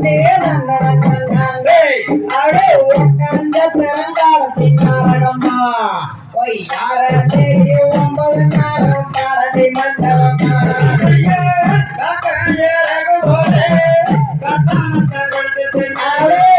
நானண்ணே நானண்ணே அடே உட்கார்ந்த பிறந்தால சின்னாரம்மா ஒய் யார தேடி ஒன்பது நாளும் பாரதி மண்டபம்மா அடே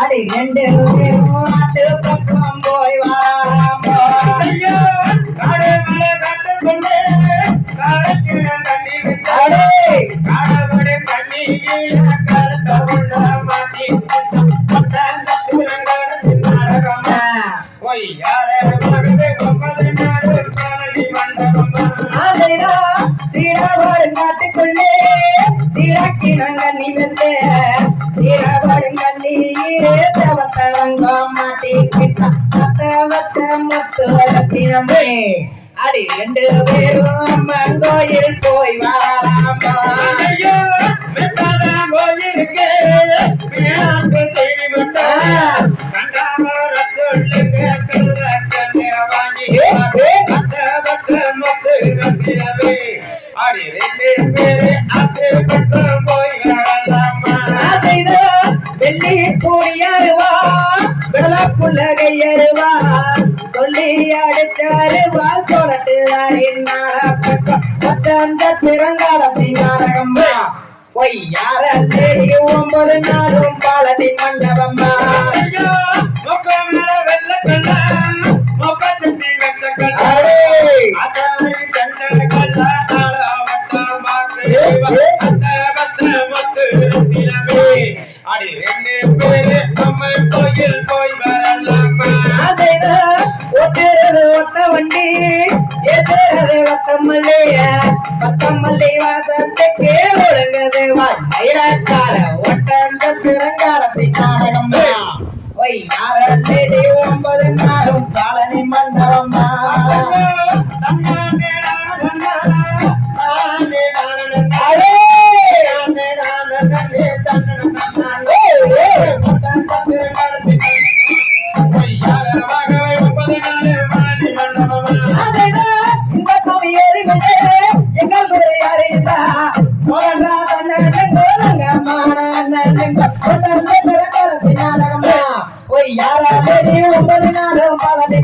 அடி ரெண்டு பக்கம் போய் சீரவாடு கண்ணீரே தவத்தலங்கம் மாட்டிக்கிட்டா மத்த முத்து அடி ரெண்டு பேரும் கோயில் போய் விடல புள்ளகையருவா சொல்லி அடிச்சாருவா சொல்லட்டுதான் என்ன பிறங்கால சிங்காரகம்மா ஒய் யார ஒன்பது நாள். ஒத்தமல்லைய பத்தமல்லி வாசத்துக்கு ஒழுங்கது வைரக்கால ஒட்டந்த பிறங்கால சிங்காரகம்மா ஒய் யார ஒன்பது